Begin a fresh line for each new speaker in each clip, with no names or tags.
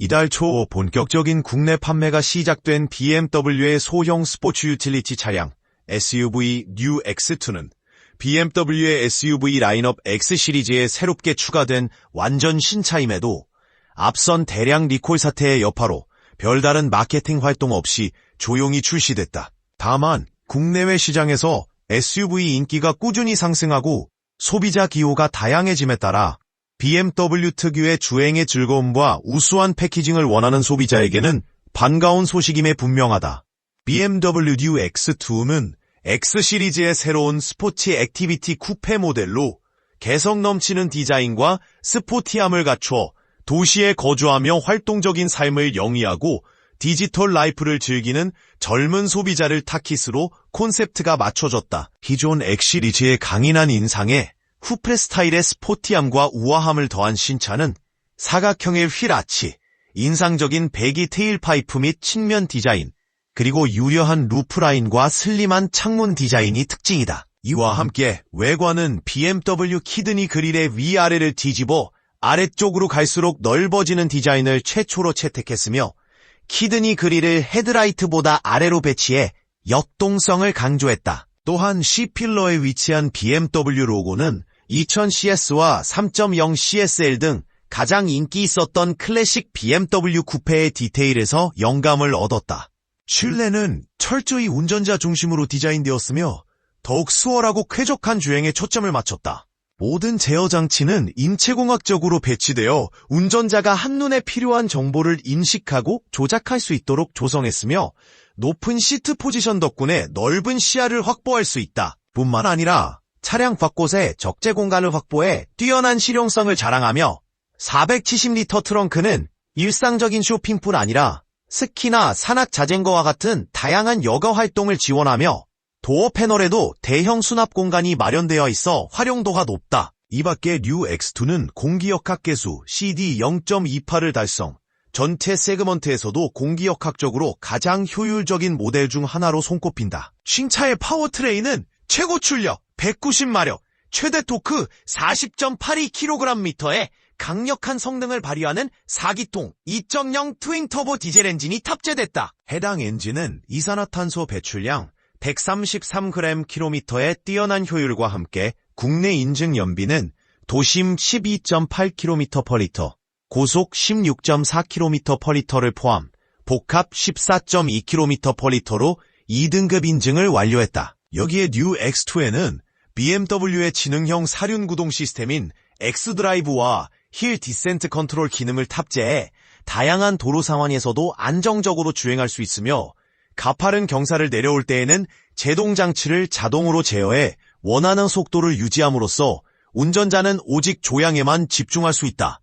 이달 초 본격적인 국내 판매가 시작된 BMW의 소형 스포츠 유틸리티 차량 SUV 뉴 X2는 BMW의 SUV 라인업 X 시리즈에 새롭게 추가된 완전 신차임에도 앞선 대량 리콜 사태의 여파로 별다른 마케팅 활동 없이 조용히 출시됐다. 다만 국내외 시장에서 SUV 인기가 꾸준히 상승하고 소비자 기호가 다양해짐에 따라 BMW 특유의 주행의 즐거움과 우수한 패키징을 원하는 소비자에게는 반가운 소식임에 분명하다. BMW 뉴 X2는 X 시리즈의 새로운 스포츠 액티비티 쿠페 모델로 개성 넘치는 디자인과 스포티함을 갖춰 도시에 거주하며 활동적인 삶을 영위하고 디지털 라이프를 즐기는 젊은 소비자를 타깃으로 콘셉트가 맞춰졌다. 기존 X 시리즈의 강인한 인상에 후프레 스타일의 스포티함과 우아함을 더한 신차는 사각형의 휠 아치, 인상적인 배기 테일파이프 및 측면 디자인, 그리고 유려한 루프 라인과 슬림한 창문 디자인이 특징이다. 이와 함께 외관은 BMW 키드니 그릴의 위아래를 뒤집어 아래쪽으로 갈수록 넓어지는 디자인을 최초로 채택했으며 키드니 그릴을 헤드라이트보다 아래로 배치해 역동성을 강조했다. 또한 C필러에 위치한 BMW 로고는 2000CS와 3.0 CSL 등 가장 인기 있었던 클래식 BMW 쿠페의 디테일에서 영감을 얻었다. 실내는 철저히 운전자 중심으로 디자인되었으며 더욱 수월하고 쾌적한 주행에 초점을 맞췄다. 모든 제어 장치는 인체공학적으로 배치되어 운전자가 한눈에 필요한 정보를 인식하고 조작할 수 있도록 조성했으며 높은 시트 포지션 덕분에 넓은 시야를 확보할 수 있다. 뿐만 아니라 차량 곳곳에 적재 공간을 확보해 뛰어난 실용성을 자랑하며 470리터 트렁크는 일상적인 쇼핑뿐 아니라 스키나 산악 자전거와 같은 다양한 여가 활동을 지원하며 도어 패널에도 대형 수납 공간이 마련되어 있어 활용도가 높다. 이 밖에 뉴 X2는 공기역학계수 CD 0.28을 달성, 전체 세그먼트에서도 공기역학적으로 가장 효율적인 모델 중 하나로 손꼽힌다. 신차의 파워트레인은 최고 출력 190마력, 최대 토크 40.82kgm에 강력한 성능을 발휘하는 4기통 2.0 트윈 터보 디젤 엔진이 탑재됐다. 해당 엔진은 이산화탄소 배출량 133g/km의 뛰어난 효율과 함께 국내 인증 연비는 도심 12.8km/l, 고속 16.4km/l를 포함 복합 14.2km/l로 2등급 인증을 완료했다. 여기에 뉴 X2에는 BMW의 지능형 사륜 구동 시스템인 X드라이브와 힐 디센트 컨트롤 기능을 탑재해 다양한 도로 상황에서도 안정적으로 주행할 수 있으며 가파른 경사를 내려올 때에는 제동 장치를 자동으로 제어해 원하는 속도를 유지함으로써 운전자는 오직 조향에만 집중할 수 있다.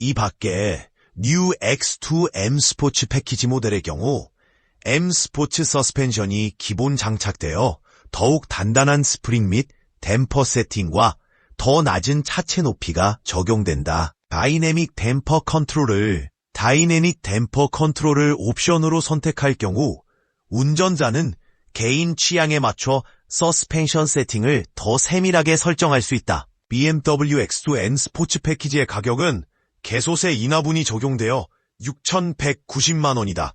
이 밖에 뉴 X2 M 스포츠 패키지 모델의 경우 M 스포츠 서스펜션이 기본 장착되어 더욱 단단한 스프링 및 댐퍼 세팅과 더 낮은 차체 높이가 적용된다. 다이내믹 댐퍼 컨트롤을 다이내믹 댐퍼 컨트롤을 옵션으로 선택할 경우 운전자는 개인 취향에 맞춰 서스펜션 세팅을 더 세밀하게 설정할 수 있다. BMW X2N 스포츠 패키지의 가격은 개소세 인하분이 적용되어 6,190만 원이다.